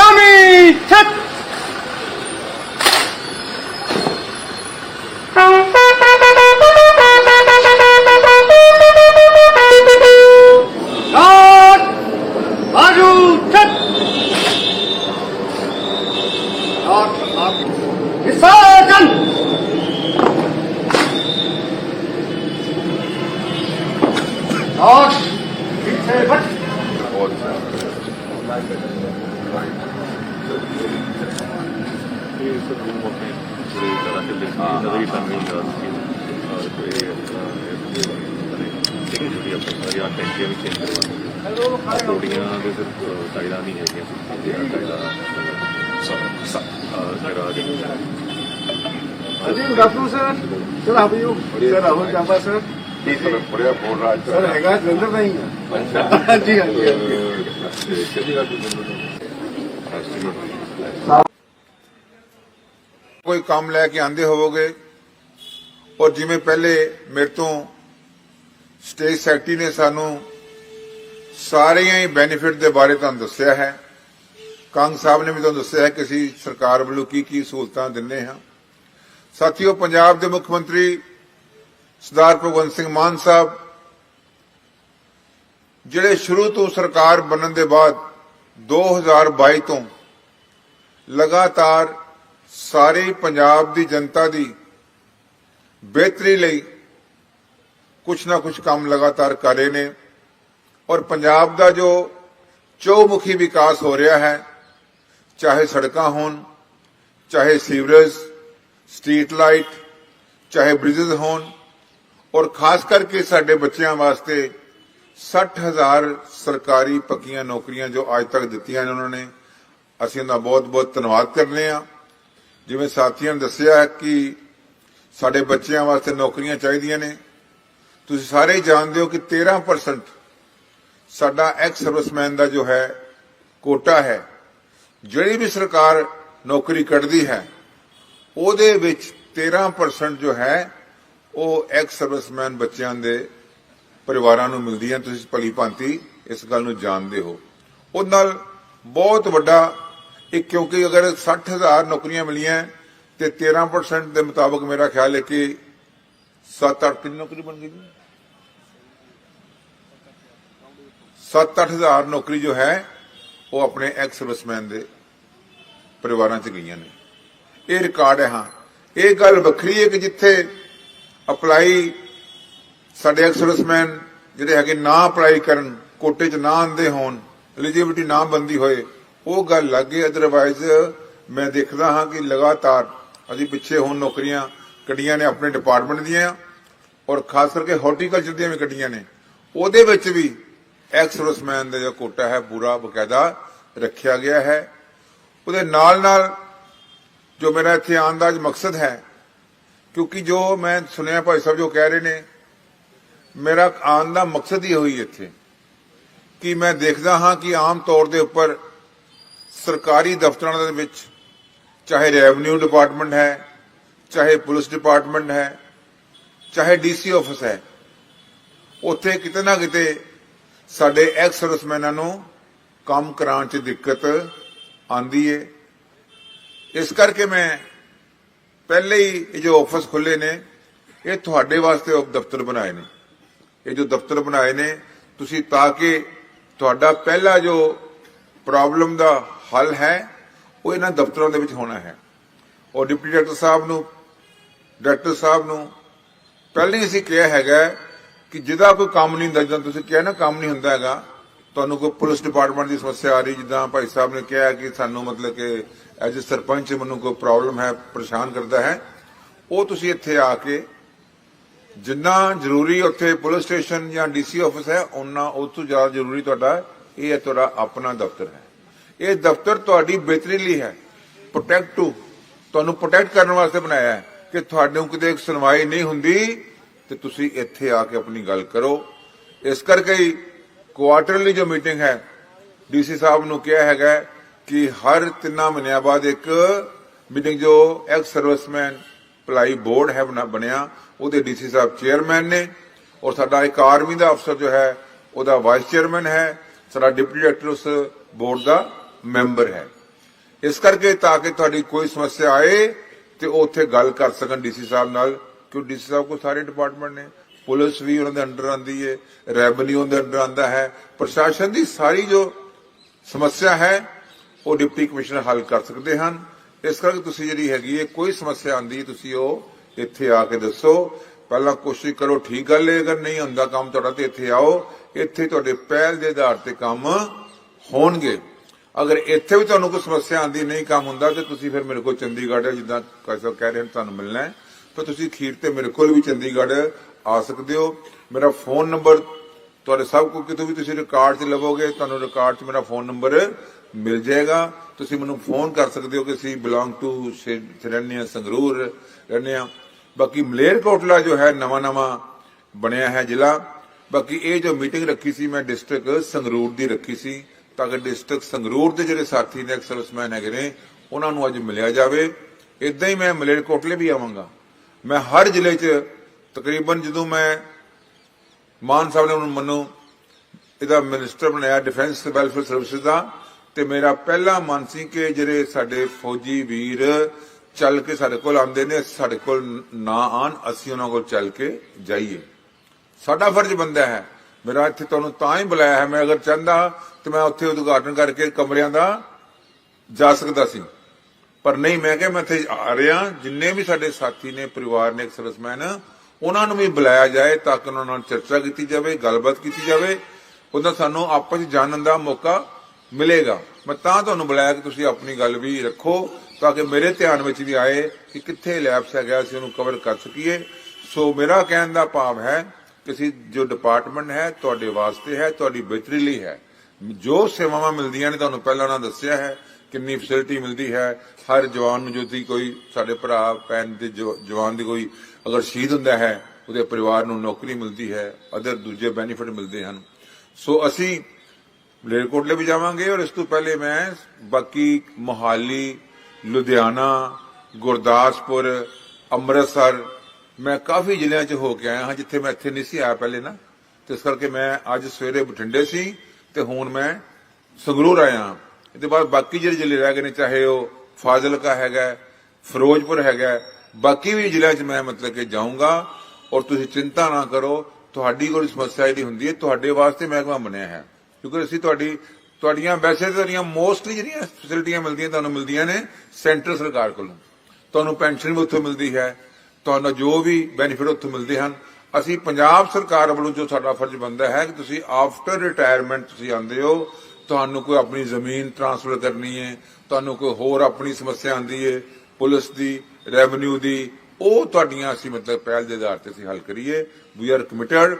আমি ছাত্র ਟਿਕਟ ਜਿਹੜੀ ਆਪਾਂ ਸਾਰੀ ਆ ਟੈਂਕੀਆਂ ਵੀ ਚੇਂਜ ਕਰਵਾ ਥੋੜੀਆਂ ਦੇ ਸਿਰਫ ਟਾਈਲਾਂ ਨਹੀਂ ਹੈਗੀਆਂ ਜਿਹੜਾ ਟਾਈਲਾਂ ਜਿਹੜਾ ਜੀ good afternoon sir sir how you sir Rahul Chamba sir ਬੜਿਆ ਬੋਲ ਰਹਾ ਸਰ ਹੈਗਾ ਜਲੰਧਰ ਦਾ ਹੀ ਹੈ। ਹਾਂਜੀ ਹਾਂਜੀ ਕੋਈ ਕੰਮ ਲੈ ਕੇ ਆਂਦੇ ਹੋਵੋਗੇ ਔਰ ਜਿਵੇਂ ਪਹਿਲੇ ਮੇਰੇ ਤੋਂ ਸਟੇਟ ਸੈਕਟਰੀ ਨੇ ਸਾਨੂੰ ਸਾਰੀਆਂ ਹੀ ਬੈਨੀਫਿਟ ਦੇ ਬਾਰੇ ਤੁਹਾਨੂੰ ਦੱਸਿਆ ਹੈ। ਕੰਗ ਸਾਹਿਬ ਨੇ ਵੀ ਤੁਹਾਨੂੰ ਦੱਸਿਆ ਹੈ ਕਿ ਅਸੀਂ ਸਰਕਾਰ ਵੱਲੋਂ ਕੀ ਕੀ ਸਹੂਲਤਾਂ ਦਿੰਨੇ ਹਾਂ। ਸਾਥੀਓ, ਪੰਜਾਬ ਦੇ ਮੁੱਖ ਮੰਤਰੀ ਸਰਦਾਰ ਭਗਵੰਤ ਸਿੰਘ ਮਾਨ ਸਾਹਿਬ ਜਿਹੜੇ ਸ਼ੁਰੂ ਤੋਂ ਸਰਕਾਰ ਬਣਨ ਦੇ ਬਾਅਦ 2022 ਤੋਂ ਲਗਾਤਾਰ ਸਾਰੇ ਪੰਜਾਬ ਦੀ ਜਨਤਾ ਦੀ ਬਿਹਤਰੀ ਲਈ ਕੁਛ ਨਾ ਕੁਛ ਕੰਮ ਲਗਾਤਾਰ ਕਰ ਰਹੇ ਨੇ। ਔਰ ਪੰਜਾਬ ਦਾ ਜੋ ਚੌਮੁਖੀ ਵਿਕਾਸ ਹੋ ਰਿਹਾ ਹੈ, ਚਾਹੇ ਸੜਕਾਂ ਹੋਣ, ਚਾਹੇ ਸੀਵਰੇਜ, ਸਟਰੀਟ ਲਾਈਟ, ਚਾਹੇ ਬ੍ਰਿਜਸ ਹੋਣ, ਔਰ ਖਾਸ ਕਰਕੇ ਸਾਡੇ ਬੱਚਿਆਂ ਵਾਸਤੇ 60000 ਸਰਕਾਰੀ ਪੱਕੀਆਂ ਨੌਕਰੀਆਂ ਜੋ ਅੱਜ ਤੱਕ ਦਿੱਤੀਆਂ ਨੇ ਉਹਨਾਂ ਨੇ, ਅਸੀਂ ਉਹਨਾਂ ਦਾ ਬਹੁਤ-ਬਹੁਤ ਧੰਨਵਾਦ ਕਰਨੇ ਆ ਜਿਵੇਂ ਸਾਥੀਆਂ ਨੇ ਦੱਸਿਆ ਕਿ ਸਾਡੇ ਬੱਚਿਆਂ ਵਾਸਤੇ ਨੌਕਰੀਆਂ ਚਾਹੀਦੀਆਂ ਨੇ। ਤੁਸੀਂ ਸਾਰੇ ਜਾਣਦੇ ਹੋ ਕਿ 13% ਸਾਡਾ ਐਕਸ ਸਰਵਿਸਮੈਨ ਦਾ ਜੋ ਹੈ, ਕੋਟਾ ਹੈ। ਜਿਹੜੀ ਵੀ ਸਰਕਾਰ ਨੌਕਰੀ ਕੱਢਦੀ ਹੈ, ਉਹਦੇ ਵਿੱਚ 13% ਜੋ ਹੈ, ਉਹ ਐਕਸ ਸਰਵਿਸਮੈਨ ਬੱਚਿਆਂ ਦੇ ਪਰਿਵਾਰਾਂ ਨੂੰ ਮਿਲਦੀ ਹੈ। ਤੁਸੀਂ ਭਲੀ ਭਾਂਤੀ ਇਸ ਗੱਲ ਨੂੰ ਜਾਣਦੇ ਹੋ। ਉਹ ਨਾਲ ਬਹੁਤ ਵੱਡਾ ਇੱਕ ਕਿਉਂਕਿ ਅਗਰ 60000 ਨੌਕਰੀਆਂ ਮਿਲੀਆਂ ਤੇ 13% ਦੇ ਮੁਤਾਬਕ ਮੇਰਾ ਖਿਆਲ ਹੈ ਕਿ 7-8 ਕਿੰਨੀ ਨੌਕਰੀ ਬਣ ਗਈ 7-8000 ਨੌਕਰੀ ਜੋ ਹੈ, ਉਹ ਆਪਣੇ ਐਕਸ ਸਰਵਿਸਮੈਨ ਦੇ ਪਰਿਵਾਰਾਂ 'ਚ ਗਈਆਂ ਨੇ। ਇਹ ਰਿਕਾਰਡ ਹੈ, ਹਾਂ। ਇਹ ਗੱਲ ਵੱਖਰੀ ਹੈ ਕਿ ਜਿੱਥੇ ਅਪਲਾਈ ਸਾਡੇ ਐਕਸ ਸਰਵਿਸਮੈਨ ਜਿਹੜੇ ਹੈਗੇ ਨਾ ਅਪਲਾਈ ਕਰਨ, ਕੋਟੇ 'ਚ ਨਾ ਆਂਦੇ ਹੋਣ ਐਲੀਜੀਬਿਲਟੀ ਨਾ ਬੰਦੀ ਹੋਏ, ਉਹ ਗੱਲ ਲੱਗੇ ਅਦਰਵਾਈਜ਼ ਮੈਂ ਦੇਖਦਾ ਹਾਂ ਕਿ ਲਗਾਤਾਰ ਅਸੀਂ ਪਿੱਛੇ ਹੁਣ ਨੌਕਰੀਆਂ ਕੱਢੀਆਂ ਨੇ ਆਪਣੇ ਡਿਪਾਰਟਮੈਂਟ ਦੀਆਂ ਔਰ ਖਾਸ ਕਰਕੇ ਹਾਰਟੀਕਲਚਰ ਦੀਆਂ ਵੀ ਕੱਢੀਆਂ ਨੇ। ਉਹਦੇ ਵਿੱਚ ਵੀ ਐਕਸ ਸਰਵਿਸਮੈਨ ਦਾ ਜੋ ਕੋਟਾ ਹੈ, ਪੂਰਾ ਬਕਾਇਦਾ ਰੱਖਿਆ ਗਿਆ ਹੈ। ਉਹਦੇ ਨਾਲ ਨਾਲ ਜੋ ਮੇਰਾ ਇੱਥੇ ਆਉਣ ਦਾ ਅੱਜ ਮਕਸਦ ਹੈ, ਕਿਉਂਕਿ ਜੋ ਮੈਂ ਸੁਣਿਆ ਭਾਈ ਸਾਹਿਬ ਜੋ ਕਹਿ ਰਹੇ ਨੇ, ਮੇਰਾ ਆਉਣ ਦਾ ਮਕਸਦ ਹੀ ਹੋਈ ਇੱਥੇ, ਕਿ ਮੈਂ ਦੇਖਦਾ ਹਾਂ ਕਿ ਆਮ ਤੌਰ ਦੇ ਉੱਪਰ ਸਰਕਾਰੀ ਦਫ਼ਤਰਾਂ ਦੇ ਵਿੱਚ ਚਾਹੇ ਰੈਵਨਿਊ ਡਿਪਾਰਟਮੈਂਟ ਹੈ, ਚਾਹੇ ਪੁਲਿਸ ਡਿਪਾਰਟਮੈਂਟ ਹੈ, ਚਾਹੇ ਡੀਸੀ ਆਫਿਸ ਹੈ, ਉੱਥੇ ਕਿਤੇ ਨਾ ਕਿਤੇ ਸਾਡੇ ਐਕਸ ਸਰਵਿਸਮੈਨਾਂ ਨੂੰ ਕੰਮ ਕਰਾਉਣ 'ਚ ਦਿੱਕਤ ਆਂਦੀ ਏ। ਇਸ ਕਰਕੇ ਮੈਂ ਪਹਿਲੇ ਹੀ ਇਹ ਜੋ ਆਫਿਸ ਖੁੱਲੇ ਨੇ, ਇਹ ਤੁਹਾਡੇ ਵਾਸਤੇ ਉਹ ਦਫ਼ਤਰ ਬਣਾਏ ਨੇ। ਇਹ ਜੋ ਦਫ਼ਤਰ ਬਣਾਏ ਨੇ, ਤੁਸੀਂ ਤਾਂ ਕਿ ਤੁਹਾਡਾ ਪਹਿਲਾ ਜੋ ਪ੍ਰੋਬਲਮ ਦਾ ਹੱਲ ਹੈ, ਉਹ ਇਹਨਾਂ ਦਫ਼ਤਰਾਂ ਦੇ ਵਿੱਚ ਹੋਣਾ ਹੈ। ਔਰ ਡਿਪਟੀ ਡਾਇਰੈਕਟਰ ਸਾਹਿਬ ਨੂੰ ਡਾਇਰੈਕਟਰ ਸਾਹਿਬ ਨੂੰ ਪਹਿਲਾਂ ਹੀ ਅਸੀਂ ਕਿਹਾ ਹੈਗਾ ਕਿ ਜਿਹਦਾ ਕੋਈ ਕੰਮ ਨਹੀਂ ਹੁੰਦਾ, ਜਦੋਂ ਤੁਸੀਂ ਕਿਹਾ ਨਾ, ਕੰਮ ਨਹੀਂ ਹੁੰਦਾ ਹੈਗਾ। ਤੁਹਾਨੂੰ ਕੋਈ ਪੁਲਿਸ ਡਿਪਾਰਟਮੈਂਟ ਦੀ ਸਮੱਸਿਆ ਆ ਰਹੀ, ਜਿੱਦਾਂ ਭਾਈ ਸਾਹਿਬ ਨੇ ਕਿਹਾ ਕਿ ਸਾਨੂੰ ਮਤਲਬ ਕਿ ਐਜ ਸਰਪੰਚ ਮੈਨੂੰ ਕੋਈ ਪ੍ਰੋਬਲਮ ਹੈ, ਪਰੇਸ਼ਾਨ ਕਰਦਾ ਹੈ। ਉਹ ਤੁਸੀਂ ਇੱਥੇ ਆ ਕੇ ਜਿੰਨਾ ਜ਼ਰੂਰੀ ਉੱਥੇ ਪੁਲਿਸ ਸਟੇਸ਼ਨ ਜਾਂ ਡੀਸੀ ਆਫਿਸ ਹੈ ਉਹਨਾਂ ਉਸ ਤੋਂ ਜ਼ਿਆਦਾ ਜ਼ਰੂਰੀ ਤੁਹਾਡਾ ਇਹ ਹੈ, ਤੁਹਾਡਾ ਆਪਣਾ ਦਫ਼ਤਰ ਹੈ। ਇਹ ਦਫ਼ਤਰ ਤੁਹਾਡੀ ਬਿਹਤਰੀ ਲਈ ਹੈ। ਪ੍ਰੋਟੈਕਟ ਟੂ ਤੁਹਾਨੂੰ ਪ੍ਰੋਟੈਕਟ ਕਰਨ ਵਾਸਤੇ ਬਣਾਇਆ ਹੈ ਕਿ ਤੁਹਾਨੂੰ ਕਿਤੇ ਸੁਣਵਾਈ ਨਹੀਂ ਹੁੰਦੀ। ਤੇ ਤੁਸੀਂ ਇੱਥੇ ਆ ਕੇ ਆਪਣੀ ਗੱਲ ਕਰੋ। ਇਸ ਕਰਕੇ ਹੀ ਕੁਆਟਰਲੀ ਜੋ ਮੀਟਿੰਗ ਹੈ ਡੀਸੀ ਸਾਹਿਬ ਨੂੰ ਕਿਹਾ ਹੈਗਾ ਕਿ ਹਰ ਤਿੰਨਾਂ ਮਹੀਨਿਆਂ ਬਾਅਦ ਇੱਕ ਮੀਟਿੰਗ ਜੋ ਐਕਸ ਸਰਵਿਸਮੈਨ ਭਲਾਈ ਬੋਰਡ ਹੈ ਬਣਿਆ, ਉਹਦੇ ਡੀਸੀ ਸਾਹਿਬ ਚੇਅਰਮੈਨ ਨੇ ਔਰ ਸਾਡਾ ਇੱਕ ਆਰਮੀ ਦਾ ਅਫਸਰ ਜੋ ਹੈ, ਉਹਦਾ ਵਾਈਸ ਚੇਅਰਮੈਨ ਹੈ, ਸਾਡਾ ਡਿਪਟੀ ਡਾਇਰੈਕਟਰ ਉਸ ਬੋਰਡ ਦਾ ਮੈਂਬਰ ਹੈ। ਇਸ ਕਰਕੇ ਤਾਂ ਕਿ ਤੁਹਾਡੀ ਕੋਈ ਸਮੱਸਿਆ ਆਏ ਤੇ ਉਹ ਉੱਥੇ ਗੱਲ ਕਰ ਸਕਣ ਡੀਸੀ ਸਾਹਿਬ ਨਾਲ। ਕਿਉਂ ਡੀਸੀ ਸਾਹਿਬ ਕੋ ਸਾਰੇ ਡਿਪਾਰਟਮੈਂਟ ਨੇ? ਪੁਲਿਸ ਵੀ ਉਹਨਾਂ ਦੇ ਅੰਡਰ ਆਂਦੀ ਹੈ ਰੈਵਨਿਊ ਦੇ ਅੰਡਰ ਆਂਦਾ ਹੈ। ਪ੍ਰਸ਼ਾਸਨ ਦੀ ਸਾਰੀ ਜੋ ਸਮੱਸਿਆ ਹੈ, ਉਹ ਡਿਪਟੀ ਕਮਿਸ਼ਨਰ ਹੱਲ ਕਰ ਸਕਦੇ ਹਨ। ਇਸ ਕਰਕੇ ਤੁਸੀਂ ਜਿਹੜੀ ਹੈਗੀ ਹੈ ਕੋਈ ਸਮੱਸਿਆ ਆਂਦੀ ਤੁਸੀਂ ਉਹ ਇੱਥੇ ਆ ਕੇ ਦੱਸੋ। ਪਹਿਲਾਂ ਕੋਸ਼ਿਸ਼ ਕਰੋ, ਠੀਕ ਗੱਲ ਹੈ ਅਗਰ ਨਹੀਂ ਹੁੰਦਾ ਕੰਮ ਤੁਹਾਡਾ ਤੇ ਇੱਥੇ ਆਓ। ਇੱਥੇ ਤੁਹਾਡੇ ਪਹਿਲ ਦੇ ਆਧਾਰ ਤੇ ਕੰਮ ਹੋਣਗੇ। ਅਗਰ ਇੱਥੇ ਵੀ ਤੁਹਾਨੂੰ ਕੋਈ ਸਮੱਸਿਆ ਆਂਦੀ ਨਹੀਂ ਕੰਮ ਹੁੰਦਾ, ਤੇ ਤੁਸੀਂ ਫਿਰ ਮੇਰੇ ਕੋਲ ਚੰਡੀਗੜ੍ਹ ਜਿੱਦਾਂ ਕਹਿ ਰਹੇ ਹਨ, ਤੁਹਾਨੂੰ ਮਿਲਣਾ ਹੈ। ਤਾਂ ਤੁਸੀਂ ਖੀਰ ਤੇ ਮੇਰੇ ਕੋਲ ਵੀ ਚੰਡੀਗੜ੍ਹ ਆ ਸਕਦੇ ਹੋ। ਮੇਰਾ ਫੋਨ ਨੰਬਰ ਤੁਹਾਡੇ ਸਭ ਕੋ, ਕਿਤੋਂ ਵੀ ਤੁਸੀਂ ਰਿਕਾਰਡ 'ਚ ਲਵੋਗੇ, ਤੁਹਾਨੂੰ ਰਿਕਾਰਡ 'ਚ ਮੇਰਾ ਫੋਨ ਨੰਬਰ ਮਿਲ ਜਾਏਗਾ। ਤੁਸੀਂ ਮੈਨੂੰ ਫੋਨ ਕਰ ਸਕਦੇ ਹੋ ਕਿ ਅਸੀਂ ਬਿਲੋਂਗ ਟੂ ਸ਼ਰਨਿਆ ਸੰਗਰੂਰ ਰਹਿੰਦੇ ਹਾਂ। ਬਾਕੀ ਮਲੇਰਕੋਟਲਾ ਜੋ ਹੈ, ਨਵਾਂ ਨਵਾਂ ਬਣਿਆ ਹੈ ਜ਼ਿਲ੍ਹਾ। ਬਾਕੀ ਇਹ ਜੋ ਮੀਟਿੰਗ ਰੱਖੀ ਸੀ, ਮੈਂ ਡਿਸਟ੍ਰਿਕਟ ਸੰਗਰੂਰ ਦੀ ਰੱਖੀ ਸੀ। ਤਾਂ ਕਿ ਡਿਸਟ੍ਰਿਕਟ ਸੰਗਰੂਰ ਦੇ ਜਿਹੜੇ ਸਾਥੀ ਨੇ ਐਕਸਰਸਮੈਨ ਹੈਗੇ ਨੇ, ਉਹਨਾਂ ਨੂੰ ਅੱਜ ਮਿਲਿਆ ਜਾਵੇ। ਇਦਾਂ ਹੀ ਮੈਂ ਮਲੇਰਕੋਟਲੇ ਵੀ ਆਵਾਂਗਾ। ਮੈਂ ਹਰ ਜ਼ਿਲ੍ਹੇ 'ਚ ਤਕਰੀਬਨ ਜਦੋਂ ਮੈਂ ਮਾਨ ਸਾਹਿਬ ਨੇ ਉਹਨੂੰ ਮੈਨੂੰ, ਇਹਦਾ ਮਿਨਿਸਟਰ ਬਣਾਇਆ ਡਿਫੈਂਸ ਤੇ ਵੈਲਫੇਅਰ ਸਰਵਿਸਿਜ਼ ਦਾ, ਤੇ ਮੇਰਾ ਪਹਿਲਾ ਮਨ ਸੀ ਕਿ ਜਿਹੜੇ ਸਾਡੇ ਫੌਜੀ ਵੀਰ ਚੱਲ ਕੇ ਸਾਡੇ ਕੋਲ ਆਉਂਦੇ ਨੇ, ਸਾਡੇ ਕੋਲ ਨਾ ਆਣ ਅਸੀਂ ਉਹਨਾਂ ਕੋਲ ਚੱਲ ਕੇ ਜਾਈਏ। ਸਾਡਾ ਫਰਜ਼ ਬੰਦਾ ਹੈ। ਮੇਰਾ ਇੱਥੇ ਤੁਹਾਨੂੰ ਤਾਂ ਹੀ ਬੁਲਾਇਆ ਹੈ, ਮੈਂ ਅਗਰ ਚਾਹੁੰਦਾ ਤੇ ਮੈਂ ਉੱਥੇ ਉਦਘਾਟਨ ਕਰਕੇ ਕਮਰਿਆਂ ਦਾ ਜਾ ਸਕਦਾ ਸੀ। ਪਰ ਨਹੀਂ, ਮੈਂ ਕਿਹਾ ਮੈਂ ਇੱਥੇ ਆ ਰਿਹਾ, ਜਿੰਨੇ ਵੀ ਸਾਡੇ ਸਾਥੀ ਨੇ, ਪਰਿਵਾਰ ਨੇ ਸਰਵਿਸਮੈਨ ਉਹਨਾਂ ਨੂੰ ਵੀ ਬੁਲਾਇਆ ਜਾਏ ਤਾਂ ਕਿ ਉਹਨਾਂ ਨਾਲ ਚਰਚਾ ਕੀਤੀ ਜਾਵੇ, ਗੱਲਬਾਤ ਕੀਤੀ ਜਾਵੇ। ਉਹਦਾ ਸਾਨੂੰ ਆਪਸ ਵਿੱਚ ਜਾਣਨ ਦਾ ਮੌਕਾ ਮਿਲੇਗਾ। ਮੈਂ ਤਾਂ ਤੁਹਾਨੂੰ ਬੁਲਾਇਆ ਕਿ ਤੁਸੀਂ ਆਪਣੀ ਗੱਲ ਵੀ ਰੱਖੋ, ਤਾਂ ਕਿ ਮੇਰੇ ਧਿਆਨ ਵਿੱਚ ਵੀ ਆਏ ਕਿ ਕਿੱਥੇ ਲੈਪਸ ਹੈਗਾ, ਅਸੀਂ ਉਹਨੂੰ ਕਵਰ ਕਰ ਸਕੀਏ। ਸੋ ਮੇਰਾ ਕਹਿਣ ਦਾ ਭਾਵ ਹੈ ਕਿ ਅਸੀਂ ਜੋ ਡਿਪਾਰਟਮੈਂਟ ਹੈ, ਤੁਹਾਡੇ ਵਾਸਤੇ ਹੈ, ਤੁਹਾਡੀ ਬਿਹਤਰੀ ਲਈ ਹੈ। ਜੋ ਸੇਵਾਵਾਂ ਮਿਲਦੀਆਂ ਨੇ, ਤੁਹਾਨੂੰ ਪਹਿਲਾਂ ਉਹਨਾਂ ਦੱਸਿਆ ਹੈ ਕਿੰਨੀ ਫੈਸਿਲਿਟੀ ਮਿਲਦੀ ਹੈ? ਹਰ ਜਵਾਨ ਨੂੰ ਜੋ ਕੋਈ ਸਾਡੇ ਭਰਾ, ਭੈਣ ਦੇ ਜੋ- ਜਵਾਨ ਦੀ ਕੋਈ ਅਗਰ ਸ਼ਹੀਦ ਹੁੰਦਾ ਹੈ, ਉਹਦੇ ਪਰਿਵਾਰ ਨੂੰ ਨੌਕਰੀ ਮਿਲਦੀ ਹੈ ਅਦਰ ਦੂਜੇ ਬੈਨੀਫਿਟ ਮਿਲਦੇ ਹਨ। ਸੋ ਅਸੀਂ ਮਲੇਰਕੋਟਲੇ ਵੀ ਜਾਵਾਂਗੇ ਔਰ ਇਸ ਤੋਂ ਪਹਿਲੇ ਮੈਂ ਬਾਕੀ ਮੋਹਾਲੀ, ਲੁਧਿਆਣਾ, ਗੁਰਦਾਸਪੁਰ, ਅੰਮ੍ਰਿਤਸਰ, ਮੈਂ ਕਾਫੀ ਜ਼ਿਲ੍ਹਿਆਂ 'ਚ ਹੋ ਕੇ ਆਇਆ ਹਾਂ, ਜਿੱਥੇ ਮੈਂ ਇੱਥੇ ਨਹੀਂ ਸੀ ਆਇਆ ਪਹਿਲੇ ਨਾ। ਤੇ ਇਸ ਕਰਕੇ ਮੈਂ ਅੱਜ ਸਵੇਰੇ ਬਠਿੰਡੇ ਸੀ ਤੇ ਹੁਣ ਮੈਂ ਸੰਗਰੂਰ ਆਇਆ ਹਾਂ। ਇਹਦੇ ਬਾਅਦ ਬਾਕੀ ਜਿਹੜੇ ਜ਼ਿਲ੍ਹੇ ਰਹਿ ਗਏ ਨੇ, ਚਾਹੇ ਉਹ ਫਾਜ਼ਿਲਕਾ ਹੈਗਾ, ਫਿਰੋਜ਼ਪੁਰ ਹੈਗਾ, ਬਾਕੀ ਵੀ ਜ਼ਿਲ੍ਹਿਆਂ 'ਚ ਮੈਂ ਮਤਲਬ ਕਿ ਜਾਊਂਗਾ ਔਰ ਤੁਸੀਂ ਚਿੰਤਾ ਨਾ ਕਰੋ, ਤੁਹਾਡੀ ਕੋਈ ਸਮੱਸਿਆ ਜਿਹੜੀ ਹੁੰਦੀ ਹੈ, ਤੁਹਾਡੇ ਵਾਸਤੇ ਮਹਿਕਮਾ ਬਣਿਆ ਹੈ। ਕਿਉਂਕਿ ਅਸੀਂ ਤੁਹਾਡੀ, ਤੁਹਾਡੀਆਂ ਵੈਸੇ ਤੁਹਾਡੀਆਂ ਮੋਸਟਲੀ ਜਿਹੜੀਆਂ ਫੈਸਿਲਿਟੀਆਂ ਮਿਲਦੀਆਂ, ਤੁਹਾਨੂੰ ਮਿਲਦੀਆਂ ਨੇ ਸੈਂਟਰ ਸਰਕਾਰ ਕੋਲੋਂ। ਤੁਹਾਨੂੰ ਪੈਨਸ਼ਨ ਵੀ ਉੱਥੋਂ ਮਿਲਦੀ ਹੈ, ਤੁਹਾਨੂੰ ਜੋ ਵੀ ਬੈਨੀਫਿਟ ਉੱਥੋਂ ਮਿਲਦੇ ਹਨ। ਅਸੀਂ ਪੰਜਾਬ ਸਰਕਾਰ ਵੱਲੋਂ ਜੋ ਸਾਡਾ ਫਰਜ਼ ਬਣਦਾ ਹੈ ਕਿ ਤੁਸੀਂ ਆਫਟਰ ਰਿਟਾਇਰਮੈਂਟ ਤੁਸੀਂ ਆਉਂਦੇ ਹੋ ਤੁਹਾਨੂੰ ਕੋਈ ਆਪਣੀ ਜ਼ਮੀਨ ਟ੍ਰਾਂਸਫਰ ਕਰਨੀ ਹੈ, ਤੁਹਾਨੂੰ ਕੋਈ ਹੋਰ ਆਪਣੀ ਸਮੱਸਿਆ ਆਂਦੀ ਹੈ, ਪੁਲਿਸ ਦੀ ਰੈਵਨਿਊ ਦੀ, ਉਹ ਤੁਹਾਡੀਆਂ ਅਸੀਂ ਮਤਲਬ ਪਹਿਲ ਦੇ ਆਧਾਰ ਤੇ ਅਸੀਂ ਹੱਲ ਕਰੀਏ। ਵੀ ਆਰ ਕਮਿਟਡ